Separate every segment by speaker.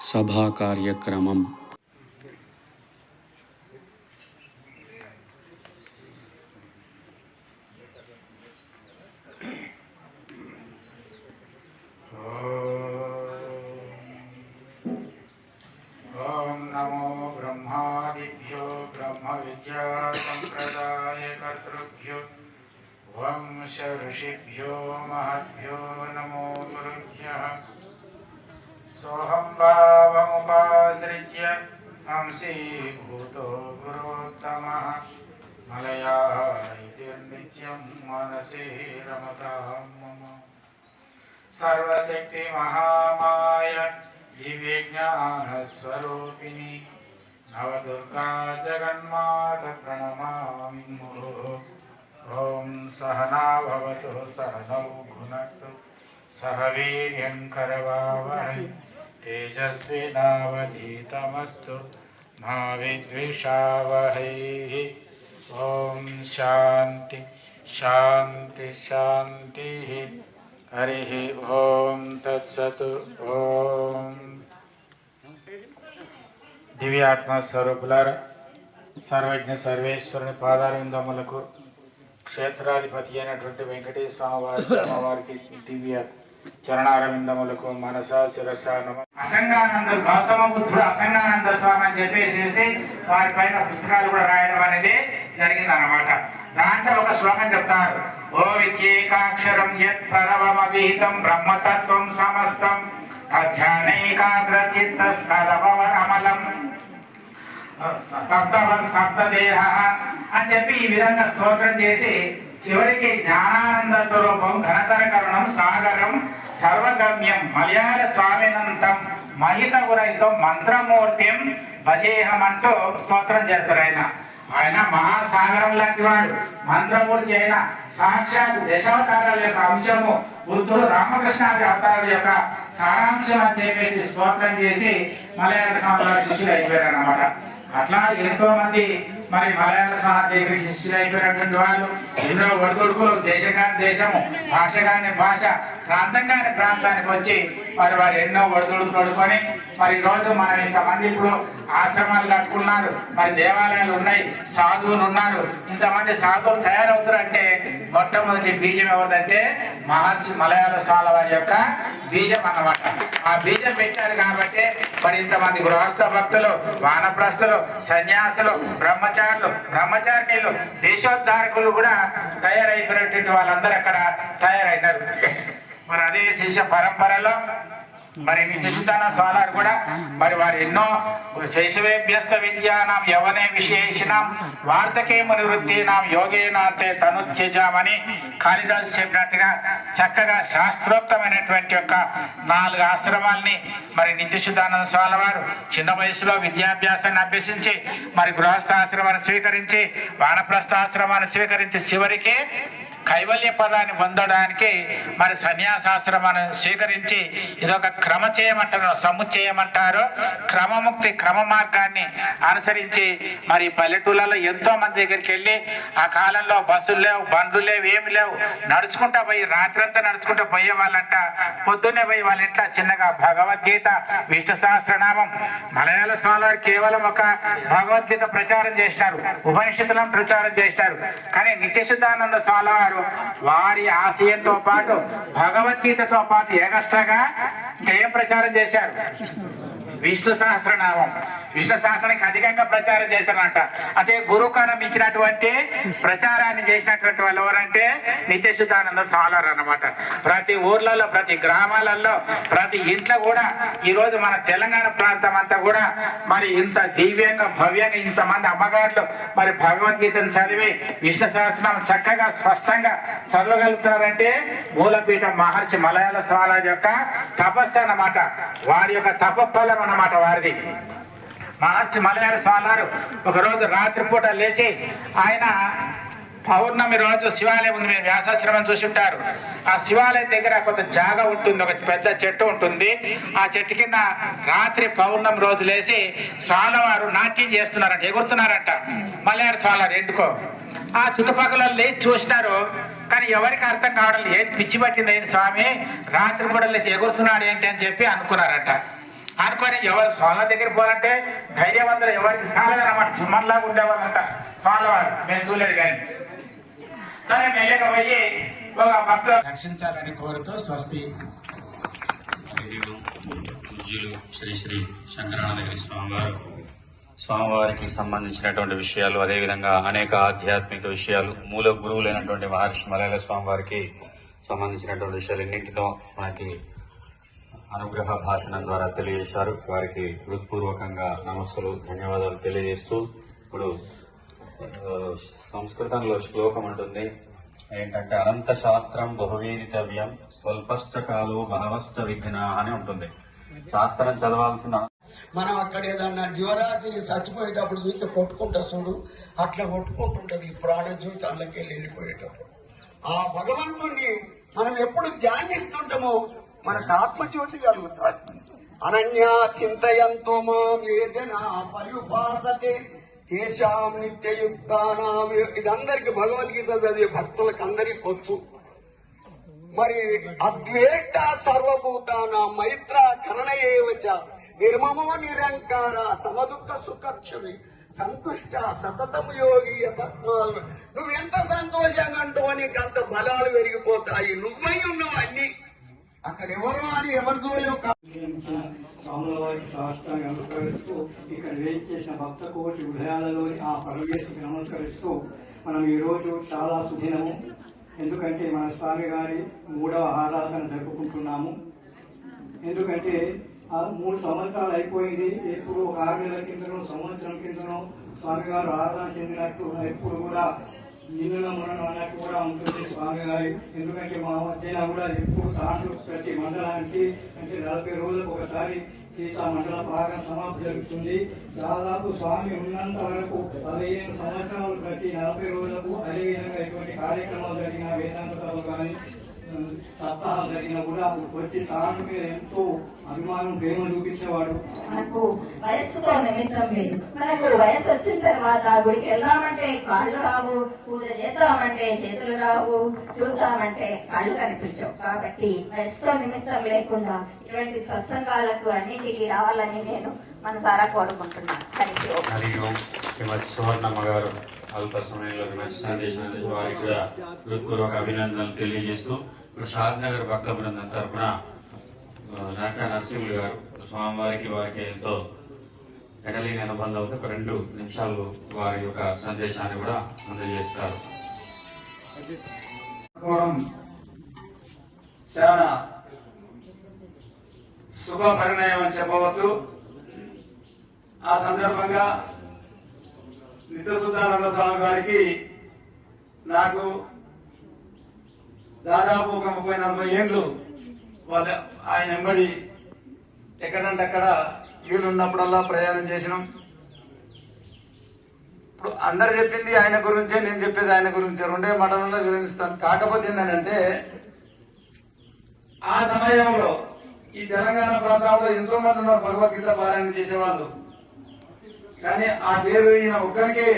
Speaker 1: సభా కార్యక్రమం
Speaker 2: सोऽहं भावमुपाश्रित्य हंसीभूतो गुरोत्तमः। मलया इति मनसि रमतां मम। सर्वशक्तिमहामाय दिव्यज्ञानस्वरूपिणि नवदुर्गा जगन्मात प्रणमामि ॐ सहना भवतु, सहनौ भुनक्तु। सह वीर्यं करवावहै तेजस्विनावधीतमस्तु मा विद्विषावहैः ॐ शान्ति शान्ति शान्तिः हरिः ॐ तत्सत् ॐ దివ్యాత్మ స్వరూపులారా సర్వజ్ఞ సర్వేశ్వరుని పాదారవిందములకు క్షేత్రాధిపతి అయినటువంటి వెంకటేశ్వర స్వామి వారి అమ్మవారికి దివ్య చరణారవిందములకు మనస శిరస అసంగానంద గౌతమ బుద్ధుడు అసంగానంద స్వామి అని చెప్పేసి వారి పైన పుస్తకాలు కూడా రాయడం అనేది జరిగింది అనమాట దాంట్లో ఒక శ్లోకం చెప్తారు. ఓ విద్యేకాక్షరం యత్ పరమవిహితం బ్రహ్మతత్వం సమస్తం అధ్యానైకాగ్ర చిత్త స్థలమలం సప్తవన్ సప్తదేహ అని చెప్పి ఈ విధంగా స్తోత్రం చేసి చివరికి జ్ఞానానంద స్వరూపం ఘనతరకరణం సాగరం సర్వగమ్యం మలయాళ స్వామినంతం మహిత గురైతో మంత్రమూర్తిం భజేహం అంటూ స్తోత్రం చేస్తారు ఆయన. ఆయన మహాసాగరం లాంటి వాడు మంత్రమూర్తి అయిన సాక్షాత్ దశావతారాల యొక్క అంశము బుద్ధుడు రామకృష్ణాది అవతారాల యొక్క సారాంశం అని చెప్పేసి స్తోత్రం చేసి మలయాళ స్వామి శిష్యులు అయిపోయారు అన్నమాట అట్లా ఎంతో మంది మరి మలయాళ స్వామి దగ్గరికి శిష్యులు అయిపోయినటువంటి వాళ్ళు ఎన్నో ఒడిదుడుకులు దేశగాని దేశము భాష కాని భాష ప్రాంతం కాని ప్రాంతానికి వచ్చి మరి వారు ఎన్నో ఒడిదుడుకులు పడుకొని మరి ఈ రోజు మనం ఇంతమంది ఇప్పుడు ఆశ్రమాలు కట్టుకున్నారు మరి దేవాలయాలు ఉన్నాయి సాధువులు ఉన్నారు. ఇంతమంది సాధువులు తయారవుతారంటే మొట్టమొదటి బీజం ఎవరిదంటే మహర్షి మలయాళ స్వామి వారి యొక్క బీజం అన్నమాట. ఆ బీజం పెట్టారు కాబట్టి మరి ఇంతమంది గృహస్థ భక్తులు వానప్రస్తులు సన్యాసులు బ్రహ్మచారులు బ్రహ్మచారిణీలు దేశోద్ధారకులు కూడా తయారైపోయినటువంటి వాళ్ళందరూ అక్కడ తయారైనారు. మరి అదే శిష్య పరంపరలో మరి నిత్యశుద్ధాన స్వాలారు కూడా. మరి వారు ఎన్నో శైశవేభ్యస్త విద్యానాం యవనే విశేషణం వార్ధకేమ యోగేనాథే తను త్యజామని కాళిదాసు చెప్పినట్టుగా చక్కగా శాస్త్రోక్తమైనటువంటి యొక్క నాలుగు ఆశ్రమాల్ని మరి నిత్యశుద్ధానంద స్వామి వారు చిన్న వయసులో విద్యాభ్యాసాన్ని అభ్యసించి మరి గృహస్థాశ్రమాన్ని స్వీకరించి వానప్రస్థాశ్రమాన్ని స్వీకరించి చివరికి కైవల్య పదాన్ని పొందడానికి మరి సన్యాసాశ్రమాన్ని స్వీకరించి ఇదొక క్రమ చేయమంటారు చేయమంటారు క్రమముక్తి క్రమ మార్గాన్ని అనుసరించి మరి పల్లెటూళ్ళలో ఎంతో మంది దగ్గరికి వెళ్ళి ఆ కాలంలో బస్సులు లేవు బండ్లు లేవు ఏమి లేవు నడుచుకుంటా పోయి రాత్రంతా నడుచుకుంటూ పోయే వాళ్ళంట పొద్దున్నే పోయి వాళ్ళ ఇంట్లో చిన్నగా భగవద్గీత విష్ణు సహస్రనామం. మలయాళ స్వామి వారు కేవలం ఒక భగవద్గీత ప్రచారం చేసినారు ఉపనిషత్తులను ప్రచారం చేసినారు. కానీ నిత్యశుద్ధానంద స్వామి వారు వారి ఆశయంతో పాటు భగవద్గీతతో పాటు ఏకష్టగా స్నేహం ప్రచారం చేశారు. విష్ణు సహస్రనామం. విష్ణు సహస్రానికి అధికంగా ప్రచారం చేశారంట. అంటే గురుకరం ఇచ్చినటువంటి ప్రచారాన్ని చేసినటువంటి వాళ్ళు ఎవరంటే నిత్యశుద్ధానంద సాలర్ అన్నమాట. ప్రతి ఊర్లలో ప్రతి గ్రామాలలో ప్రతి ఇంట్లో కూడా ఈ రోజు మన తెలంగాణ ప్రాంతం అంతా కూడా మరి ఇంత దివ్యంగా భవ్యంగా ఇంతమంది అమ్మగారులు మరి భగవద్గీతను చదివి విష్ణు సహస్రనామం చక్కగా స్పష్టంగా చదవగలుగుతున్నారంటే మూలపీఠం మహర్షి మలయాళ స్వామి యొక్క తపస్సు అన్నమాట. వారి యొక్క తపఫలం అన్నమాట వారిది. మహర్షి మలయాళ స్వామి ఒకరోజు రాత్రిపూట లేచి ఆయన పౌర్ణమి రోజు శివాలయం ఉంది మీరు వ్యాసాశ్రమం చూసి ఉంటారు. ఆ శివాలయం దగ్గర కొంత జాగా ఉంటుంది ఒక పెద్ద చెట్టు ఉంటుంది. ఆ చెట్టు కింద రాత్రి పౌర్ణమి రోజు లేచి స్వామివారు నాట్యం చేస్తున్నారంట ఎగురుతున్నారంట. మలయాళ స్వామివారు ఎందుకో? ఆ చుట్టుపక్కల లేచి చూసినారు కానీ ఎవరికి అర్థం కావడం ఏం పిచ్చి పట్టింది ఏంటి స్వామి? రాత్రి కూడా లేచి ఎగురుతున్నాడు ఏంటి అని చెప్పి అనుకున్నారట. అనుకొని ఎవరు స్వామి దగ్గర పోవాలంటే ధైర్యవంతులు ఎవరికి సాలదనమాట సుమన్లాగా ఉండేవాళ్ళంట స్వామి వారు మేము చూడలేదు కానీ. సరే మెల్లగా పోయి ఒక భక్త రక్షించాలని కోరుతూ స్వస్తి.
Speaker 1: శ్రీ శ్రీ శంకరానగిరి స్వామివారు. స్వామివారికి సంబంధించినటువంటి విషయాలు అదేవిధంగా అనేక ఆధ్యాత్మిక విషయాలు మూల గురువులైనటువంటి మహర్షి మలయాళ స్వామివారికి సంబంధించినటువంటి విషయాలు ఎన్నింటినో మనకి అనుగ్రహ భాషణం ద్వారా తెలియజేశారు. వారికి హృత్పూర్వకంగా నమస్సులు ధన్యవాదాలు తెలియజేస్తూ ఇప్పుడు సంస్కృతంలో శ్లోకం ఉంటుంది. ఏంటంటే అనంత శాస్త్రం బహువేదితవ్యం స్వల్పశ్చ కాలు బహవశ్చ విఘ్న అని ఉంటుంది. శాస్త్రం చదవాల్సిన
Speaker 3: మనం అక్కడ ఏదన్నా జీవరాత్రిని చచ్చిపోయేటప్పుడు చూస్తే కొట్టుకుంటా చూడు. అట్లా కొట్టుకుంటుంటది ఈ ప్రాణ జీవితాలకి వెళ్ళిపోయేటప్పుడు. ఆ భగవంతుణ్ణి మనం ఎప్పుడు ధ్యానిస్తుంటామో మనకు ఆత్మజ్యోతి. కలుగుతాది అనన్యా చింతయంతో మాం ఏదైనా పర్యుపాసతే తేషాం నిత్యయుక్తానాం. ఇదందరికి భగవద్గీత చదివే భక్తులకు అందరికి వచ్చు. మరి అద్వేట సర్వభూతాన మైత్ర కరణయేవచ నిర్మమో నిరంకార సమదుఃఖ సుఖక్షమి. సంతుష్ట సతతము యోగి తత్వాలు సంతోషంగా అంటూ నీకు అంత బలాలు పెరిగిపోతాయి. నువ్వై ఉన్నావు అన్ని. అక్కడ ఎవరు అని ఎవరిదో యొక్క
Speaker 4: సాష్టాంగ నమస్కరిస్తూ ఇక్కడ వెయిట్ చేసిన భక్త కోటి హృదయాలలోని ఆ పరమేశ్వరికి నమస్కరిస్తూ మనం ఈ రోజు చాలా సుదినము ఎందుకంటే మన స్వామి గారి మూడవ ఆరాధన జరుపుకుంటున్నాము. ఎందుకంటే ఆ మూడు సంవత్సరాలు అయిపోయింది. ఎప్పుడు ఒక ఆరు నెలల కిందనో సంవత్సరం కిందనో స్వామి గారు ఆరాధన చెందినట్టు ఎప్పుడు కూడా నిన్న మొన్న కూడా ఉంటుంది స్వామి గారి. ఎందుకంటే మా మధ్యన కూడా ఎక్కువ సార్లు ప్రతి మండలానికి అంటే నలభై రోజులకు ఒకసారి గీతా మండల భాగం సమాప్తి జరుగుతుంది. దాదాపు స్వామి ఉన్నంత వరకు పదిహేను సంవత్సరాలు ప్రతి నలభై రోజులకు అదేవిధంగా ఇటువంటి కార్యక్రమాలు జరిగిన వేదాంత సభలు కానీ సప్తాహాలు జరిగినా కూడా వచ్చి తాను మీద ఎంతో అభిమానం ప్రేమ చూపించేవాడు.
Speaker 5: మనకు వయస్సుతో నిమిత్తం లేదు. మనకు వయసు వచ్చిన తర్వాత గుడికి వెళ్దామంటే కాళ్ళు రావు పూజ చేద్దామంటే చేతులు రావు చూద్దామంటే కళ్ళు కనిపించవు. కాబట్టి వయసుతో నిమిత్తం లేకుండా ఇటువంటి సత్సంగాలకు అన్నింటికి రావాలని నేను మనసారా కోరుకుంటున్నాను.
Speaker 1: సువర్ణమ్మ గారు అల్ప సమయంలో మంచి సందేశం వారికి కూడా హృత్పూర్వక అభినందనలు తెలియజేస్తూ షాద్ నగర్ భక్త బృందం తరఫున నాకా నరసింహులు గారు స్వామివారికి వారికి ఎంతో ఎడలేని అనుబంధం ఒక రెండు నిమిషాలు వారి యొక్క సందేశాన్ని కూడా అందజేస్తారు.
Speaker 2: చాలా శుభ పరిణయం అని చెప్పవచ్చు. ఆ సందర్భంగా నిత్యసుద్ధానంద స్వామి గారికి నాకు దాదాపు ఒక ముప్పై నలభై ఏళ్ళు వాళ్ళ ఆయన వెంబడి ఎక్కడంటే అక్కడ వీలు ఉన్నప్పుడల్లా ప్రయాణం చేసినాం. ఇప్పుడు అందరు చెప్పింది ఆయన గురించే నేను చెప్పేది ఆయన గురించే. రెండే మాటలలో వివరిస్తాను కాకపోతే ఏంటంటే ఆ సమయంలో ఈ తెలంగాణ ప్రాంతంలో ఎంతో మంది ఉన్నారు భగవద్గీత పారాయణ చేసేవాళ్ళు. కానీ ఆ పేరు ఈయన ఒక్కరికే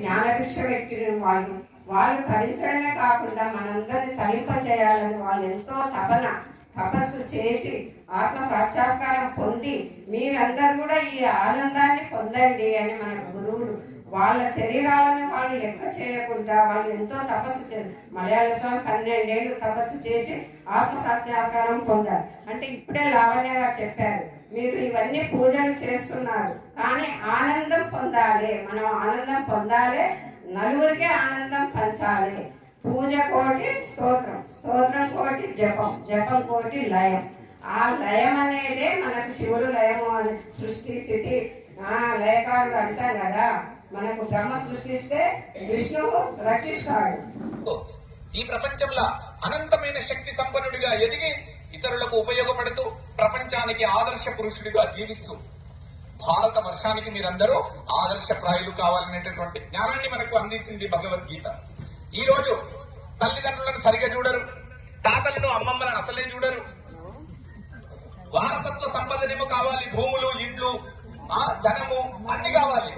Speaker 6: జ్ఞానభిక్ష పెట్టిన వాళ్ళు. వాళ్ళు కలిచడమే కాకుండా మనందరినీ తలింప చేయాలని వాళ్ళు ఎంతో తపన తపస్సు చేసి ఆత్మ సాక్షాత్కారం పొంది మీరందరూ కూడా ఈ ఆనందాన్ని పొందండి అని మన గురువులు వాళ్ళ శరీరాలను వాళ్ళు లెక్క చేయకుండా వాళ్ళు ఎంతో తపస్సు చేసి మలయాళ స్వామి పన్నెండేళ్ళు తపస్సు చేసి ఆత్మ సాక్షాత్కారం పొందారు. అంటే ఇప్పుడే లావణ్య గారు చెప్పారు మీరు ఇవన్నీ పూజలు చేస్తున్నారు కానీ ఆనందం పొందాలి మనం ఆనందం పొందాలి నలుగురికే ఆనందం పంచాలి. పూజ కోటి స్తోత్రం. స్తోత్రం కోటి జపం. జపం కోటి లయం. ఆ లయం అనేదే మనకు శివుడు లయము అని సృష్టి స్థితి. ఆ లయకారుడు అంటాం కదా. మనకు బ్రహ్మ సృష్టిస్తే విష్ణువు రక్షిస్తాడు.
Speaker 7: ఈ ప్రపంచంలో అనంతమైన శక్తి సంపన్నుడిగా ఎదిగి ఇతరులకు ఉపయోగపడుతూ ప్రపంచానికి ఆదర్శ పురుషుడిగా జీవిస్తూ భారత వర్షానికి మీరందరూ ఆదర్శప్రాయులు కావాలనేటటువంటి జ్ఞానాన్ని మనకు అందించింది భగవద్గీత. ఈ రోజు తల్లిదండ్రులను సరిగా చూడరు. తాతలను అమ్మమ్మలను అసలే చూడరు. వారసత్వ సంపదనేమో కావాలి. భూములు ఇండ్లు ధనము అన్ని కావాలి.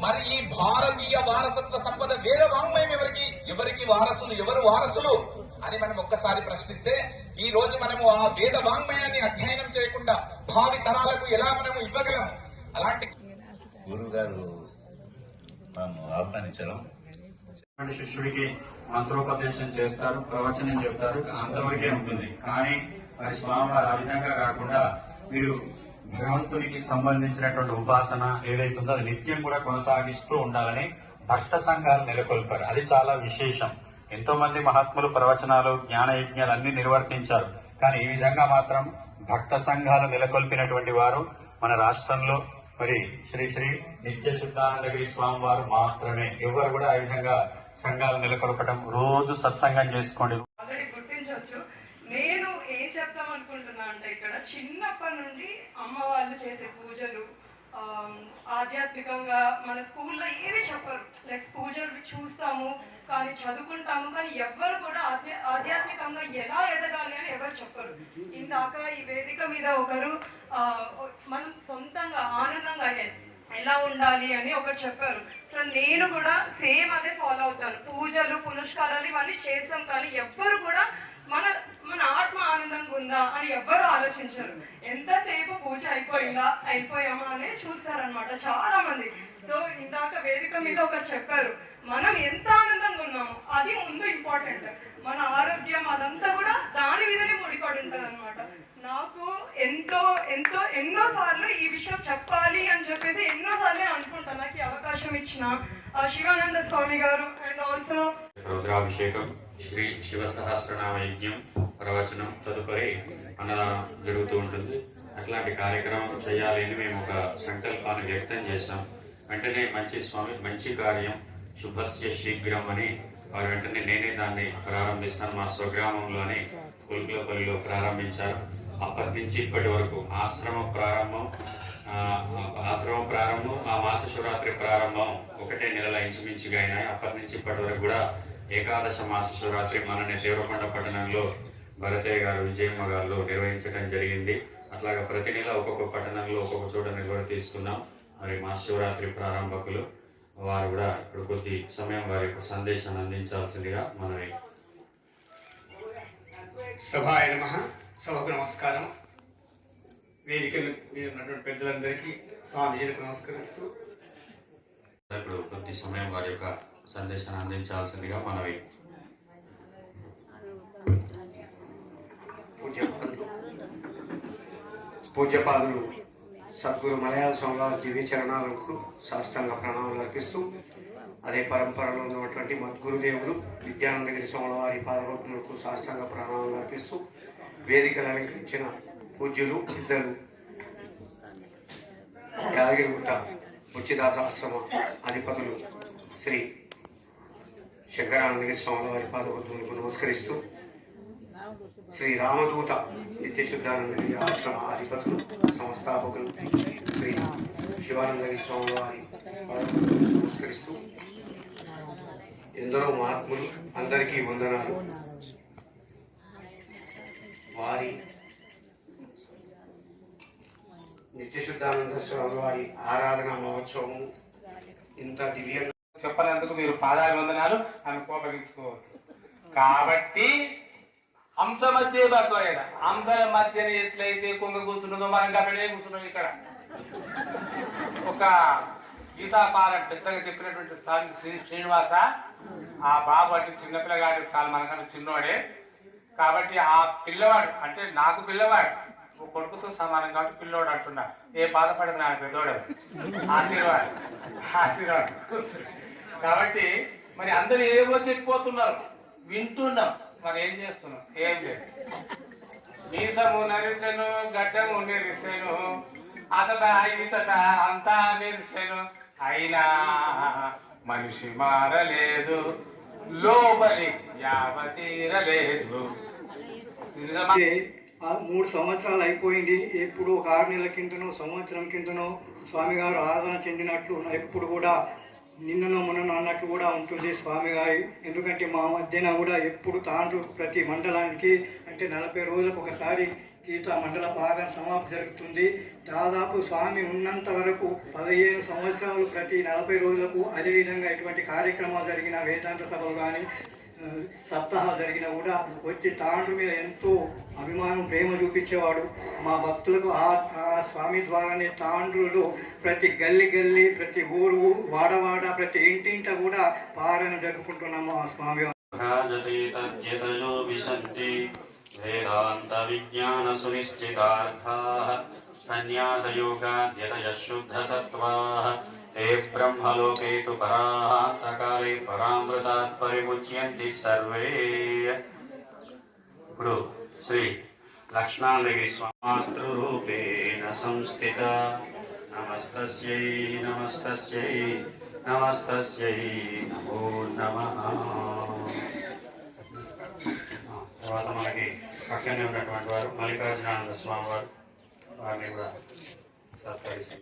Speaker 7: మరి ఈ భారతీయ వారసత్వ సంపద వేద వాంగ్మయం ఎవరికి? ఎవరికి వారసులు? ఎవరు వారసులు? అని మనం ఒక్కసారి ప్రశ్నిస్తే ఈ రోజు మనము ఆ వేద వాంగ్మయాన్ని అధ్యయనం చేయకుండా భావి తరాలకు ఎలా మనము ఇవ్వగలము అలాంటి
Speaker 8: గురువు గారు ఆహ్వానించడం.
Speaker 1: శిష్యుడికి మంత్రోపదేశం చేస్తారు ప్రవచనం చెప్తారు అంతవరకే ఉంటుంది. కానీ మరి స్వామివారు ఆ విధంగా కాకుండా మీరు భగవంతునికి సంబంధించినటువంటి ఉపాసన ఏదైతుందో అది నిత్యం కూడా కొనసాగిస్తూ ఉండాలని భక్త సంఘాలు నెలకొల్పారు. అది చాలా విశేషం. ఎంతో మంది మహాత్ములు ప్రవచనాలు జ్ఞాన యజ్ఞాలు అన్ని నిర్వర్తించారు. కానీ ఈ విధంగా మాత్రం భక్త సంఘాలు నెలకొల్పినటువంటి వారు మన రాష్ట్రంలో మరి శ్రీ శ్రీ నిత్య శుద్ధానందగిరి స్వామి వారు మాత్రమే. ఎవరు కూడా ఆ విధంగా సంఘాలు నెలకొల్పడం రోజు సత్సంగం చేసుకోండి.
Speaker 9: గుర్తించవచ్చు. నేను ఏం చెప్తాం అనుకుంటున్నా అంటే ఇక్కడ చిన్నప్పటి నుండి అమ్మ వాళ్ళు చేసే పూజలు ఆధ్యాత్మికంగా మన స్కూల్లో ఏమీ చెప్పరు. లైక్ పూజలు చూస్తాము కానీ చదువుకుంటాము కానీ ఎవ్వరు కూడా ఆధ్యా ఆధ్యాత్మికంగా ఎలా ఎదగాలి అని ఎవరు చెప్పరు. ఇందాక ఈ వేదిక మీద ఒకరు మనం సొంతంగా ఆనందంగా ఎలా ఉండాలి అని ఒకరు చెప్పారు. సో నేను కూడా సేమ్ అదే ఫాలో అవుతాను. పూజలు పునస్కారాలు ఇవన్నీ చేస్తాం కానీ ఎవ్వరు కూడా మన మన ఆత్మ ఆనందంగా ఉందా అని ఎవ్వరూ ఆలోచించరు. ఎంతసేపు పూజ అయిపోయిందా? అయిపోయామా అనే చూస్తారనమాట చాలా మంది సో ఇందాక వేదిక మీద ఒకరు చెప్పారు మనం ఎంత ఆనందంగా ఉన్నాము అది ముందు ఇంపార్టెంట్. మన ఆరోగ్యం అదంతా కూడా దాని మీదనే ముడిపడి ఉంటుంది అనమాట నాకు ఎంతో ఎంతో ఎన్నో సార్లు ఈ విషయం చెప్పాలి అని చెప్పేసి ఎన్నో సార్లు అనుకుంటాను నాకు అవకాశం ఇచ్చిన ఆ శివానంద స్వామి గారు అండ్ ఆల్సో
Speaker 1: రుద్రాభిషేకం శ్రీ శివ సహస్రనామ యజ్ఞం ప్రవచనం తదుపరి అన్నదానం జరుగుతూ ఉంటుంది. అట్లాంటి కార్యక్రమం చేయాలి అని మేము ఒక సంకల్పాన్ని వ్యక్తం చేశాం. వెంటనే మంచి స్వామి మంచి కార్యం శుభస్య శీఘ్రం అని వారు వెంటనే నేనే దాన్ని ప్రారంభిస్తాను. మా స్వగ్రామంలోని కుల్కులపల్లిలో ప్రారంభించారు. అప్పటి నుంచి ఇప్పటి వరకు ఆశ్రమ ప్రారంభం ఆశ్రమ ప్రారంభం ఆ మాస శివరాత్రి ప్రారంభం ఒకటే నెలల ఇంచుమించుగా అయినాయి. అప్పటి నుంచి ఇప్పటి వరకు కూడా ఏకాదశ మాస శివరాత్రి మనని దేవరకొండ పట్టణంలో భరతయ్య గారు విజయమ్మ గారు నిర్వహించడం జరిగింది. అట్లాగా ప్రతి నెల ఒక్కొక్క పట్టణంలో ఒక్కొక్క చోట నిర్వర్తిస్తున్నాం మరి మా శివరాత్రి ప్రారంభకులు వారు కూడా ఇప్పుడు కొద్ది సమయం వారి యొక్క సందేశాన్ని అందించాల్సిందిగా మనవి.
Speaker 10: సభాయ నమ. సభకు నమస్కారం. వేదిక ఉన్నటువంటి పెద్దలందరికీ స్వామిజీలకు నమస్కరిస్తూ.
Speaker 1: ఇప్పుడు కొద్ది సమయం వారి యొక్క సందేశాన్ని అందించాల్సిందిగా మనవి.
Speaker 11: పూజ్యపాదులు. సద్గురు మలయాళ స్వామివారి దివ్య చరణాలకు శాస్త్రాంగ ప్రణామాలు అర్పిస్తూ అదే పరంపరలో ఉన్నటువంటి మద్గురుదేవులు విద్యానందగిరి స్వామివారి పాదభక్తులకు శాస్త్రంగా ప్రణామాలు అర్పిస్తూ వేదికలు అలంకరించిన పూజ్యులు ఇద్దరు యాదగిరిగుట్ట ముచ్చిదాసాశ్రమ అధిపతులు శ్రీ శంకరానందగిరి స్వామివారి పాదభక్తులకు నమస్కరిస్తూ శ్రీ రామదూత నిత్యశుద్ధానందగిరి ఆశ్రమ అధిపతులు సంస్థాపకులు శ్రీ శివానందగిరి స్వామివారి పాదపద్మలకు నమస్కరిస్తూ ఎందరో మహాత్ములు అందరికీ వందనాలు. వారి నిత్యశుద్ధానంద స్వామి వారి ఆరాధన మహోత్సవము ఇంత దివ్యంగా
Speaker 2: చెప్పనందుకు మీరు పాదాలు వందనాలు అని కోపగించుకోవద్దు. కాబట్టి హంస మధ్య పట్టుకోలేద హంస మధ్యన ఎట్లయితే కొంగ కూర్చున్నదో మనం అక్కడే కూర్చున్నాం ఇక్కడ. ఒక గీతాపారం పెద్దగా చెప్పినటువంటి స్వామి శ్రీ శ్రీనివాస ఆ బాబు అంటే చిన్నపిల్లగాడు చాలా మనకన్నా చిన్నవాడే కాబట్టి ఆ పిల్లవాడు అంటే నాకు పిల్లవాడు ఓ కొడుకుతో సమానం కాబట్టి పిల్లోడు అంటున్నా. ఏ బాధపడదు నాకు పెద్దోడు. ఆశీర్వాదం. ఆశీర్వాదం. కాబట్టి మరి అందరు ఏదేవో చెప్పిపోతున్నారు. వింటున్నాం. మరి ఏం చేస్తున్నాం? ఏం లేదు. మీసము నరిసెను గడ్డము నెరిసెను అతట ఇతట అంతా నెరిసెను. అయినా మనిషి మారలేదు లోబలి యావతీరలేదు.
Speaker 4: మూడు సంవత్సరాలు అయిపోయింది. ఎప్పుడు ఒక ఆరు నెలల కిందనో సంవత్సరం కిందనో స్వామి గారు ఆరాధన చెందినట్లు ఎప్పుడు కూడా నిన్ననో మొన్ననో నాన్నకి కూడా ఉంటుంది స్వామి గారి. ఎందుకంటే మా మధ్యన కూడా ఎప్పుడు తాండ్రు ప్రతి మండలానికి అంటే నలభై రోజులకు ఒకసారి గీత మండల పారాయణ సమాప్తి జరుగుతుంది. దాదాపు స్వామి ఉన్నంత వరకు పదిహేను సంవత్సరాలు ప్రతి నలభై రోజులకు అదేవిధంగా ఇటువంటి కార్యక్రమాలు జరిగిన వేదాంత సభలు కానీ సప్తాహ జరిగినా కూడా వచ్చి తాండ్రు మీద ఎంతో అభిమానం ప్రేమ చూపించేవాడు. మా భక్తులకు ఆ స్వామి ద్వారానే తాండ్రులు ప్రతి గల్లి గల్లి ప్రతి ఊరు వాడవాడ ప్రతి ఇంటింట కూడా పారణ జరుపుకుంటున్నాము ఆ స్వామి
Speaker 1: వేదాంత విజ్ఞాన సునిశ్చితార్థాః. సన్యాసయోగాద్యతయः శుద్ధ సత్వా. బ్రహ్మలోకే తు పరాంతకాలే పరామృతాత్ పరిముచ్యంతి సర్వే ఇప్పుడు శ్రీ లక్ష్మణగిరి స్వామాతృరూపేణ సంస్థిత నమస్తస్యై నమస్తస్యై నమస్తస్యై నమో నమః తర్వాత మనకి పక్కనే ఉన్నటువంటి వారు మల్లికార్జునానంద స్వామి వారు వారిని కూడా సత్కరిస్తారు